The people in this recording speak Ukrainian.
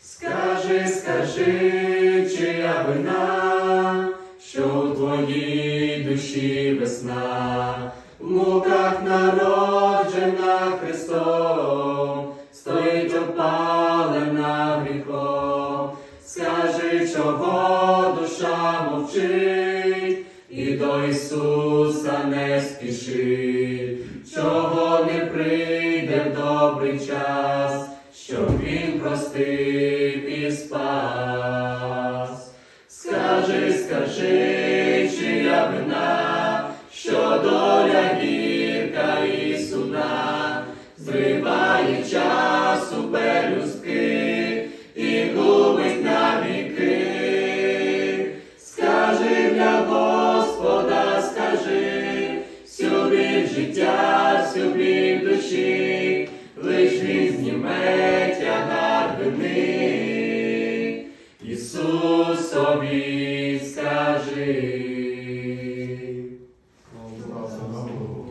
Скажи, скажи, чия вина, що у твоїй душі весна, в муках народжена Христом, стоїть опалена гріхом. Скажи, чого душа мовчить, і до Ісуса не спішить, чого не прийде в добрий час, щоб Він простив і спас. Скажи, скажи, чия вина, що доля гірка і суда, зриває часу пелюстки і губить навіки. Скажи для Господа, скажи, всю біль життя, всю біль душі, лиш він зніме вини. Ісусові скажи.